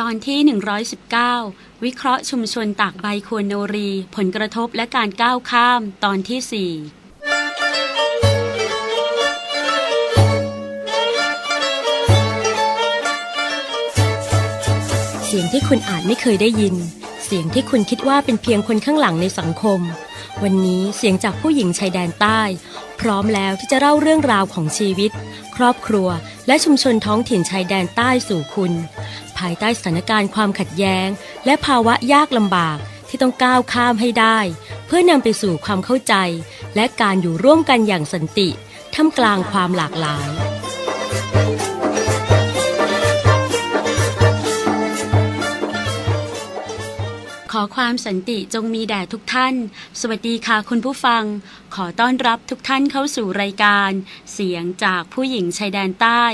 ตอนที่ 119 วิเคราะห์ชุมชนตากใบควรโนรี ผลกระทบและการก้าวข้าม ตอนที่ 4เสียงที่คุณอาจไม่เคยได้ยิน เสียงที่คุณคิดว่าเป็นเพียงคนข้างหลังในสังคม วันนี้เสียงจากผู้หญิงชายแดนใต้ พร้อมแล้วที่จะเล่าเรื่องราวของชีวิต ครอบครัว และชุมชนท้องถิ่นชายแดนใต้สู่คุณ ภายใต้สถานการณ์ความขัดแย้ง และภาวะยากลำบากที่ต้องก้าวข้ามให้ได้ เพื่อนำไปสู่ความเข้าใจ และการอยู่ร่วมกันอย่างสันติท่ามกลางความหลากหลาย ความสันติจงมีแด่ทุกท่าน สวัสดีค่ะคุณผู้ฟัง ขอต้อนรับทุกท่านเข้าสู่รายการ เสียงจากผู้หญิงชายแดนใต้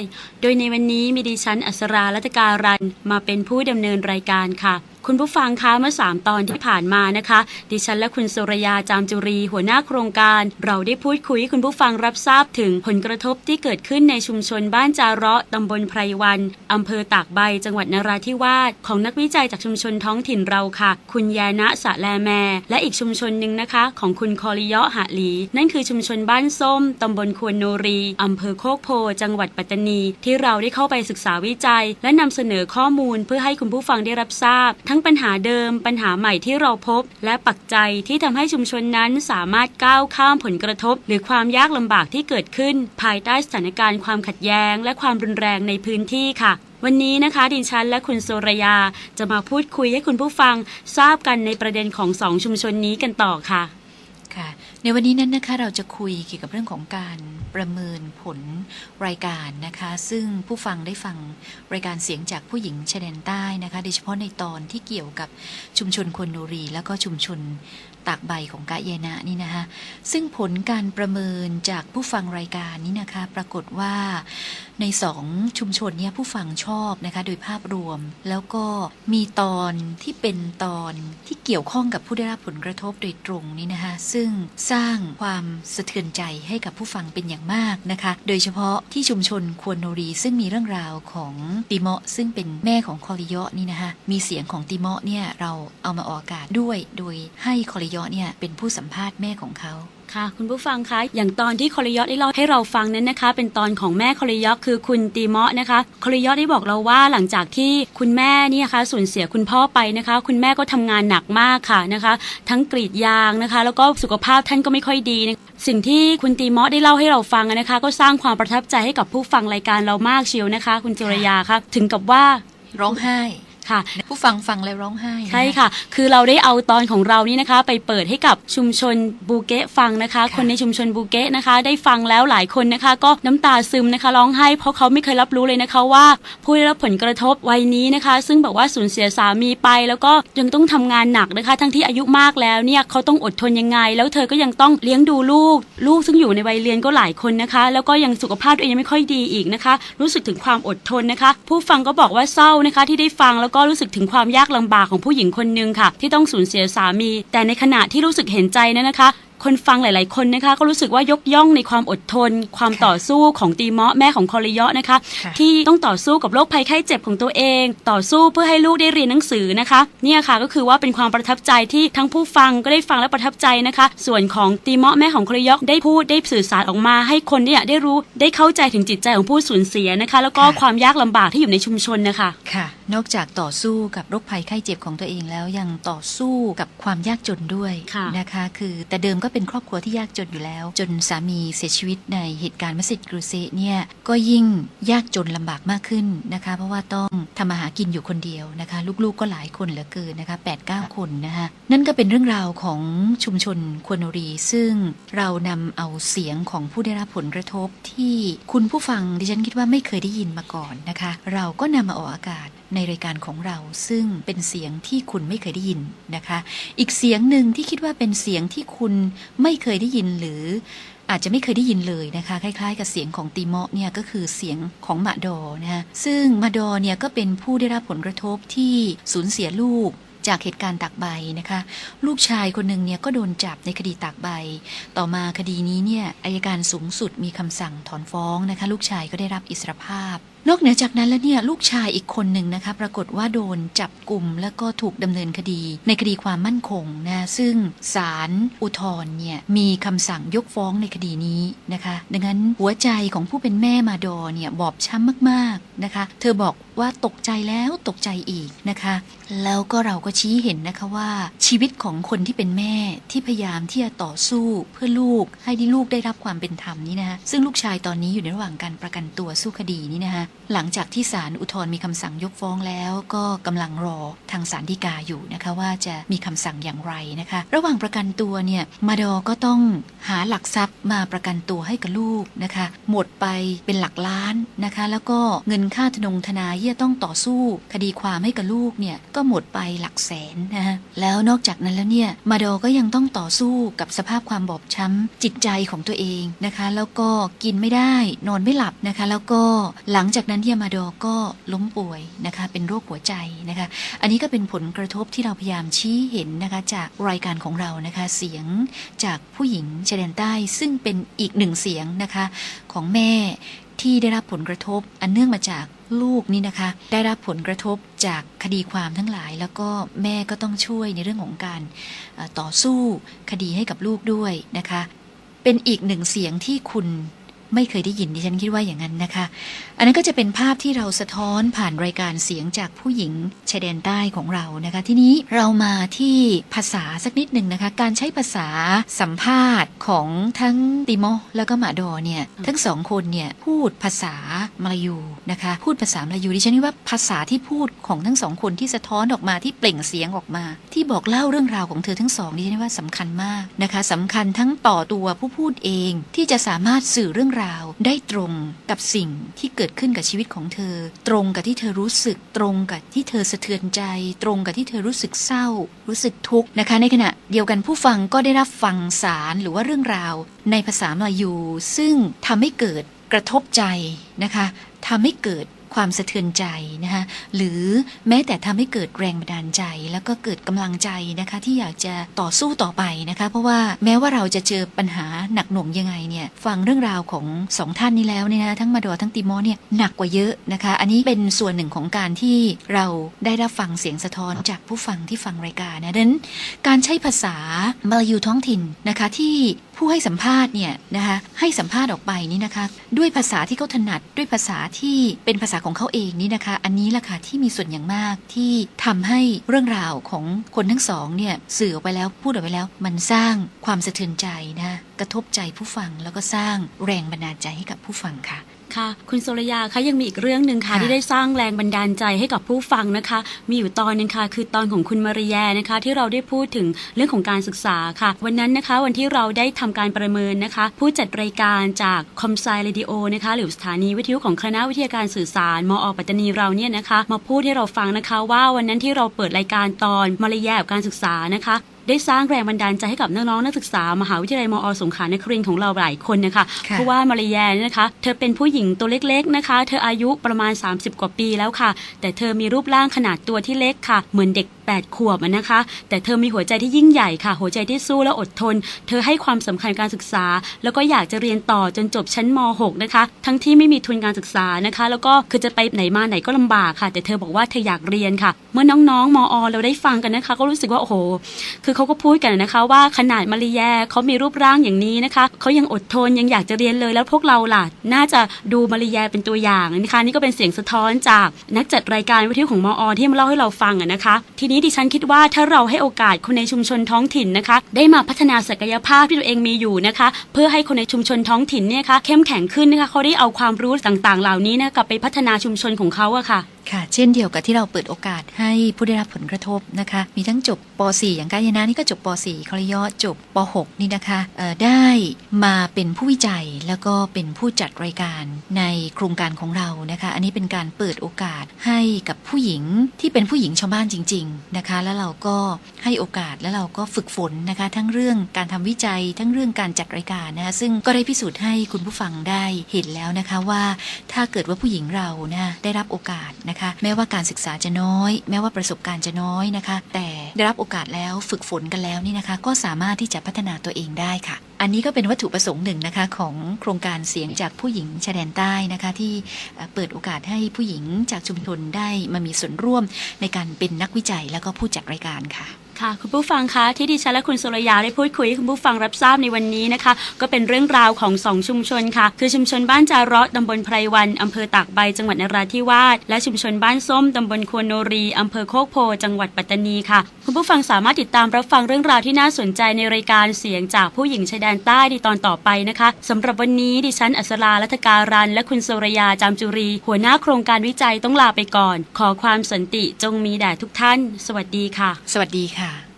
โดยในวันนี้มีดิฉันอัศรารัตการันมาเป็นผู้ดำเนินรายการค่ะ คุณผู้ฟังคะเมื่อสามตอนที่ผ่านมานะคะ ดิฉันและคุณสุรยาจามจุรี หัวหน้าโครงการ เราได้พูดคุยคุณผู้ฟังรับทราบถึงผลกระทบที่เกิดขึ้นในชุมชนบ้านจาระตำบลไพรวันอำเภอตากใบจังหวัดนราธิวาสของนักวิจัยจากชุมชนท้องถิ่นเราค่ะ คุณยานะสะแลแม และอีกชุมชนหนึ่งนะคะ ของคุณคอริยะหะหลี นั่นคือชุมชนบ้านส้มตำบลควนโนรีอำเภอโคกโพ จังหวัดปัตตานี ที่เราได้เข้าไปศึกษาวิจัย และนำเสนอข้อมูลเพื่อให้คุณผู้ฟังได้รับทราบ ทั้งปัญหาเดิม ปัญหาใหม่ที่เราพบ และปักใจที่ทำให้ชุมชนนั้นสามารถก้าวข้ามผลกระทบ หรือความยากลำบากที่เกิดขึ้น ภายใต้สถานการณ์ความขัดแย้ง และความรุนแรงในพื้นที่ค่ะวันนี้นะคะดิฉันและคุณโซรยาจะมาพูดคุยให้คุณผู้ฟังทราบกันในประเด็นของสองชุมชนนี้กันต่อค่ะ ในวันนี้นั้นนะคะเราจะคุยเกี่ยวกับเรื่องของการประเมินผลรายการนะคะ ซึ่งผู้ฟังได้ฟังรายการเสียงจากผู้หญิงชายแดนใต้นะคะโดยเฉพาะในตอนที่เกี่ยวกับชุมชนคนโนรี และก็ชุมชน ตากใบของกะเยนะนี่นะคะ ซึ่งผลการประเมินจากผู้ฟังรายการนี้นะคะ ปรากฏว่าในสองชุมชนเนี้ผู้ฟังชอบนะคะโดยภาพรวม แล้วก็มีตอนที่เป็นตอนที่เกี่ยวข้องกับผู้ได้รับผลกระทบโดยตรงนี้นะคะ ซึ่งสร้างความสะเทือนใจให้กับผู้ฟังเป็นอย่างมากนะคะ โดยเฉพาะที่ชุมชนควรโนรี ซึ่งมีเรื่องราวของติเมาะซึ่งเป็นแม่ของคอริยะนี่นะคะมีเสียงของติเมาะเนี่ยเราเอามาออกอากาศด้วย โดยให้คอริยาะเนี่ยเป็นผู้สัมภาษณ์แม่ของเขาค่ะคุณผู้ฟังคะอย่างตอนที่คอริยอได้เล่าให้เราฟังนั้นนะคะ เป็นตอนของแม่คอริยอคือคุณตีเมาะนะคะคอริยอได้บอกเราว่าหลังจากที่คุณแม่เนี่ยนะคะสูญเสียคุณพ่อไปนะคะ คุณแม่ก็ทำงานหนักมากค่ะนะคะ ทั้งกรีดยางนะคะ แล้วก็สุขภาพท่านก็ไม่ค่อยดีนะสิ่งที่คุณตีเมาะได้เล่าให้เราฟังนะคะ ก็สร้างความประทับใจให้กับผู้ฟังรายการเรามากเชียวนะคะ คุณจุรยาค่ะถึงกับว่าร้องไห้ ค่ะ ผู้ฟังฟังแล้วร้องไห้น ใช่ค่ะ คือเราได้เอาตอนของเรานี่นะคะ ไปเปิดให้กับชุมชนบูเกะฟังนะคะ ค่ะคนในชุมชนบูเกะนะคะ ได้ฟังแล้วหลายคนนะคะ ก็น้ำตาซึมนะคะร้องไห้เพราะเขาไม่เคยรับรู้เลยนะคะว่า ผู้ได้รับผลกระทบวัยนี้นะคะ ซึ่งบอกว่าสูญเสียสามีไป แล้วก็ยังต้องทำงานหนักนะคะ ทั้งที่อายุมากแล้วเนี่ยเขาต้องอดทนยังไง แล้วเธอก็ยังต้องเลี้ยงดูลูก ลูกซึ่งอยู่ในวัยเรียนก็หลายคนนะคะ แล้วก็ยังสุขภาพตัวเองยังไม่ค่อยดีอีกนะคะ รู้สึกถึงความอดทนนะคะ ผู้ฟังก็บอกว่าเศร้านะคะที่ได้ฟังแล้วก็รู้สึกถึงความยากลำบากของผู้หญิงคนหนึ่งค่ะ ที่ต้องสูญเสียสามี แต่ในขณะที่รู้สึกเห็นใจนั้นนะคะคนฟังหลาย ๆ คนนะคะ ก็รู้สึกว่ายกย่องในความอดทน ความค่ะต่อสู้ของตีเมาะแม่ของคอริเยาะนะคะค่ะที่ต้องต่อสู้กับโรคภัยไข้เจ็บของตัวเอง ต่อสู้เพื่อให้ลูกได้เรียนหนังสือนะคะเนี่ยค่ะก็คือว่าเป็นความประทับใจที่ทั้งผู้ฟังก็ได้ฟังและประทับใจนะคะ ส่วนของตีเมาะแม่ของคอริเยาะได้พูดได้สื่อสารออกมา ให้คนเนี่ยได้รู้ได้เข้าใจถึงจิตใจของผู้สูญเสียนะคะ แล้วก็ค่ะความยากลำบากที่อยู่ในชุมชนนะคะค่ะ นอกจากต่อสู้กับโรคภัยไข้เจ็บของตัวเองแล้วยังต่อสู้กับความยากจนด้วยค่ะนะคะ คือแต่เดิมก็เป็นครอบครัวที่ยากจนอยู่แล้ว จนสามีเสียชีวิตในเหตุการณ์มัสยิดกรุเซเนี่ยก็ยิ่งยากจนลำบากมากขึ้นนะคะ เพราะว่าต้องทำมาหากินอยู่คนเดียวนะคะ ลูกๆก็หลายคนเหลือเกินนะคะ8 9คนนะคะนั่นก็เป็นเรื่องราวของชุมชนควรนรี ซึ่งเรานำเอาเสียงของผู้ได้รับผลกระทบที่คุณผู้ฟังดิฉันคิดว่าไม่เคยได้ยินมาก่อนนะคะ เราก็นำมาออกอากาศ ในรายการของเราซึ่งเป็นเสียงที่คุณไม่เคยได้ยินนะคะ อีกเสียงหนึ่งที่คิดว่าเป็นเสียงที่คุณไม่เคยได้ยินหรืออาจจะไม่เคยได้ยินเลยนะคะ คล้าย ๆ กับเสียงของติมะเนี่ยก็คือเสียงของมาดอนะคะซึ่งมาดอเนี่ยก็เป็นผู้ได้รับผลกระทบที่สูญเสียลูกจากเหตุการณ์ตากใบนะคะ ลูกชายคนหนึ่งเนี่ยก็โดนจับในคดีตากใบ ต่อมาคดีนี้เนี่ยอายการสูงสุดมีคำสั่งถอนฟ้องนะคะ ลูกชายก็ได้รับอิสรภาพ นอกเหนือจากนั้นแล้วเนี่ยลูกชายอีกคนหนึ่งนะคะปรากฏว่าโดนจับกลุ่มแล้วก็ถูกดำเนินคดี ในคดีความมั่นคงนะซึ่งศาลอุทธรณ์เนี่ยมีคำสั่งยกฟ้องในคดีนี้นะคะ ดังนั้นหัวใจของผู้เป็นแม่มาดอเนี่ยบอบช้ำมากๆนะคะ เธอบอกว่าตกใจแล้วตกใจอีกนะคะ แล้วก็เราก็ชี้เห็นนะคะว่าชีวิตของคนที่เป็นแม่ที่พยายามที่จะต่อสู้เพื่อลูกให้ที่ลูกได้รับความเป็นธรรมนี่นะคะซึ่งลูกชายตอนนี้อยู่ในระหว่างการประกันตัวสู้คดีนี่นะคะหลังจากที่ศาลอุทธรณ์มีคำสั่งยกฟ้องแล้วก็กำลังรอทางศาลฎีกาอยู่นะคะว่าจะมีคำสั่งอย่างไรนะคะ ระหว่างประกันตัวเนี่ยมาดอก็ต้องหาหลักทรัพย์มาประกันตัวให้กับลูกนะคะ หมดไปเป็นหลักล้านนะคะ แล้วก็เงินค่าทนงทนายที่จะต้องต่อสู้ คดีความให้กับลูกเนี่ยก็หมดไปหลักแสนนะคะแล้วนอกจากนั้นแล้วเนี่ยมาดอก็ยังต้องต่อสู้กับสภาพความบอบช้ำจิตใจของตัวเองนะคะ แล้วก็กินไม่ได้นอนไม่หลับนะคะ แล้วก็หลังจากากนั้นที่มาดอก็ล้มป่วยนะคะเป็นโรคหัวใจนะคะ อันนี้ก็เป็นผลกระทบที่เราพยายามชี้เห็นนะคะจากรายการของเรานะคะเสียงจากผู้หญิงชายแดนใต้ซึ่งเป็นอีกหนึ่งเสียงนะคะของแม่ที่ได้รับผลกระทบอันเนื่องมาจากลูกนี่นะคะ ได้รับผลกระทบจากคดีความทั้งหลาย แล้วก็แม่ก็ต้องช่วยในเรื่องของการต่อสู้คดีให้กับลูกด้วยนะคะ เป็นอีกหนึ่งเสียงที่คุณ ไม่เคยได้ยินดิฉันคิดว่าอย่างนั้นนะคะ อันนั้นก็จะเป็นภาพที่เราสะท้อนผ่านรายการเสียงจากผู้หญิงชายแดนใต้ของเรานะคะ ทีนี้เรามาที่ภาษาสักนิดหนึ่งนะคะ การใช้ภาษาสัมภาษณ์ของทั้งติโมแล้วก็มาดอเนี่ยทั้งสองคนเนี่ยพูดภาษามลายูนะคะ พูดภาษามลายูดิฉันคิดว่าภาษาที่พูดของทั้งสองคนที่สะท้อนออกมาที่เปล่งเสียงออกมา ที่บอกเล่าเรื่องราวของเธอทั้งสองดิฉันว่าสำคัญมากนะคะสำคัญทั้งต่อตัวผู้พูดเองที่จะสามารถสื่อเรื่องราวได้ตรงกับสิ่งที่เกิดขึ้นกับชีวิตของเธอ ตรงกับที่เธอรู้สึก ตรงกับที่เธอสะเทือนใจ ตรงกับที่เธอรู้สึกเศร้า รู้สึกทุกข์นะคะ ในขณะเดียวกันผู้ฟังก็ได้รับฟังสารหรือว่าเรื่องราว ในภาษามลายูซึ่งทำให้เกิดกระทบใจนะคะทำให้เกิด ความสะเทือนใจนะคะหรือแม้แต่ทำให้เกิดแรงบันดาลใจ แล้วก็เกิดกำลังใจนะคะที่อยากจะต่อสู้ต่อไปนะคะ เพราะว่าแม้ว่าเราจะเจอปัญหาหนักหน่วงยังไงเนี่ยฟังเรื่องราวของสองท่านนี้แล้วเนี่ยนะทั้งมาดอทั้งติมอเนี่ยหนักกว่าเยอะนะคะ อันนี้เป็นส่วนหนึ่งของการที่เราได้รับฟังเสียงสะท้อนจากผู้ฟังที่ฟังรายการนะดังนั้นการใช้ภาษามาลายูท้องถิ่นนะคะที่ ผู้ให้สัมภาษณ์เนี่ยนะคะให้สัมภาษณ์ออกไปนี่นะคะ ด้วยภาษาที่เขาถนัดด้วยภาษาที่เป็นภาษาของเขาเองนี่นะคะ อันนี้แหละค่ะที่มีส่วนอย่างมากที่ทำให้เรื่องราวของคนทั้งสองเนี่ยสื่อออกไปแล้วพูดออกไปแล้ว มันสร้างความสะเทือนใจนะ กระทบใจผู้ฟังแล้วก็สร้างแรงบันดาลใจให้กับผู้ฟังค่ะค่ะคุณโซรยาคะยังมีอีกเรื่องหนึ่งค่ะค่ะที่ได้สร้างแรงบันดาลใจให้กับผู้ฟังนะคะ มีอยู่ตอนหนึงค่ะ คือตอนของคุณมาริแยนะคะ ที่เราได้พูดถึงเรื่องของการศึกษาค่ะ วันนั้นนะคะ วันที่เราได้ทำการประเมินนะคะ ผู้จัดรายการจากคอมไซเรดิโอนะคะ หรือสถานีวิทยุของคณะวิทยาการสื่อสารมอปัตตานีเราเนี่ยนะคะ มาพูดให้เราฟังนะคะว่าวันนั้นที่เราเปิดรายการตอนมาริแยกับการศึกษานะคะ ได้สร้างแรงบันดาลใจให้กับน้องๆนักศึกษามหาวิทยาลัยมอสงขลานครินทร์ของเราหลายคนนะคะค่ะเพราะว่ามาริแยเนี่ยนะคะ เธอเป็นผู้หญิงตัวเล็กๆนะคะ เธออายุประมาณ 30 กว่าปีแล้วค่ะ แต่เธอมีรูปร่างขนาดตัวที่เล็กค่ะ เหมือนเด็ก 8 ขวบนะคะ แต่เธอมีหัวใจที่ยิ่งใหญ่ค่ะ หัวใจที่สู้และอดทน เธอให้ความสำคัญการศึกษา แล้วก็อยากจะเรียนต่อจนจบชั้นม .6 นะคะ ทั้งที่ไม่มีทุนการศึกษานะคะ แล้วก็คือจะไปไหนมาไหนก็ลำบากค่ะ แต่เธอบอกว่าเธออยากเรียนค่ะ เมื่อน้องๆมอเราได้ฟังกันนะคะ ก็รู้สึกว่าโอ้โห คือเขาก็พูดกันนะคะว่าขนาดมาริแยเขามีรูปร่างอย่างนี้นะคะเขายังอดทนยังอยากจะเรียนเลยแล้วพวกเราล่ะ น่าจะดูมาริแยเป็นตัวอย่างนะคะ นี่ก็เป็นเสียงสะท้อนจากนักจัดรายการวิทยุของมอที่มาเล่าให้เราฟังนะคะ ทีนี้ดิฉันคิดว่าถ้าเราให้โอกาสคนในชุมชนท้องถิ่นนะคะ ได้มาพัฒนาศักยภาพที่ตัวเองมีอยู่นะคะ เพื่อให้คนในชุมชนท้องถิ่นเนี่ยค่ะเข้มแข็งขึ้นนะคะเขาได้เอาความรู้ต่างๆ เหล่านี้นะกลับไปพัฒนาชุมชนของเขาอะค่ะ ค่ะเช่นเดียวกับที่เราเปิดโอกาสให้ผู้ได้รับผลกระทบนะคะ มีทั้งจบป .4 อย่างกายนะนี่ก็จบป .4 คอรยอจบป .6 นี่นะคะได้มาเป็นผู้วิจัยแล้วก็เป็นผู้จัดรายการในโครงการของเรานะคะ อันนี้เป็นการเปิดโอกาสให้กับผู้หญิงที่เป็นผู้หญิงชาวบ้านจริง ๆนะคะ แล้วเราก็ให้โอกาสแล้วเราก็ฝึกฝนนะคะ ทั้งเรื่องการทำวิจัยทั้งเรื่องการจัดรายการนะคะซึ่งก็ได้พิสูจน์ให้คุณผู้ฟังได้เห็นแล้วนะคะว่าถ้าเกิดว่าผู้หญิงเรานะได้รับโอกาสนะคะนะคะ แม้ว่าการศึกษาจะน้อย แม้ว่าประสบการณ์จะน้อยนะคะ แต่ได้รับโอกาสแล้วฝึกฝนกันแล้วนี่นะคะ ก็สามารถที่จะพัฒนาตัวเองได้ค่ะ อันนี้ก็เป็นวัตถุประสงค์หนึ่งนะคะของโครงการเสียงจากผู้หญิงชายแดนใต้นะคะที่เอ่อเปิดโอกาสให้ผู้หญิงจากชุมชนได้มามีส่วนร่วมในการเป็นนักวิจัยแล้วก็ผู้จัดรายการค่ะ ค่ะคุณผู้ฟังคะที่ดิฉันและคุณสุรยาได้พูดคุยให้คุณผู้ฟังรับทราบในวันนี้นะคะ ก็เป็นเรื่องราวของสองชุมชนค่ะ คือชุมชนบ้านจาระตำบลไพรวันอำเภอตากใบจังหวัดนราธิวาสและชุมชนบ้านส้มตำบลควนโนรีอำเภอโคกโพจังหวัดปัตตานีค่ะ คุณผู้ฟังสามารถติดตามรับฟังเรื่องราวที่น่าสนใจในรายการเสียงจากผู้หญิงชายแดนใต้ในตอนต่อไปนะคะสำหรับวันนี้ดิฉันอัศราลัทการัน และคุณสุรยาจามจุรี หัวหน้าโครงการวิจัยต้องลาไปก่อน ขอความสันติจงมีแด่ทุกท่าน สวัสดีค่ะ สวัสดีค่ะ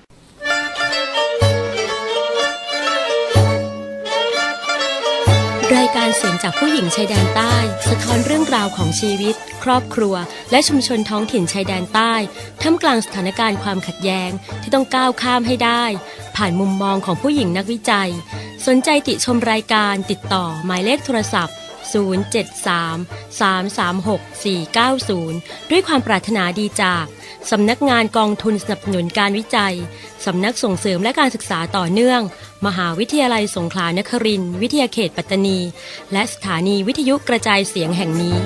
รายการเสียงจากผู้หญิงชายแดนใต้ สะท้อนเรื่องราวของชีวิต ครอบครัว และชุมชนท้องถิ่นชายแดนใต้ท่ามกลางสถานการณ์ความขัดแย้งที่ต้องก้าวข้ามให้ได้ ผ่านมุมมองของผู้หญิงนักวิจัย สนใจติชมรายการติดต่อหมายเลขโทรศัพท์ 073 336 490 ด้วยความปรารถนาดีจาก สำนักงานกองทุนสนับสนุนการวิจัย สำนักส่งเสริมและการศึกษาต่อเนื่อง มหาวิทยาลัยสงขลานครินทร์วิทยาเขตปัตตานี และสถานีวิทยุกระจายเสียงแห่งนี้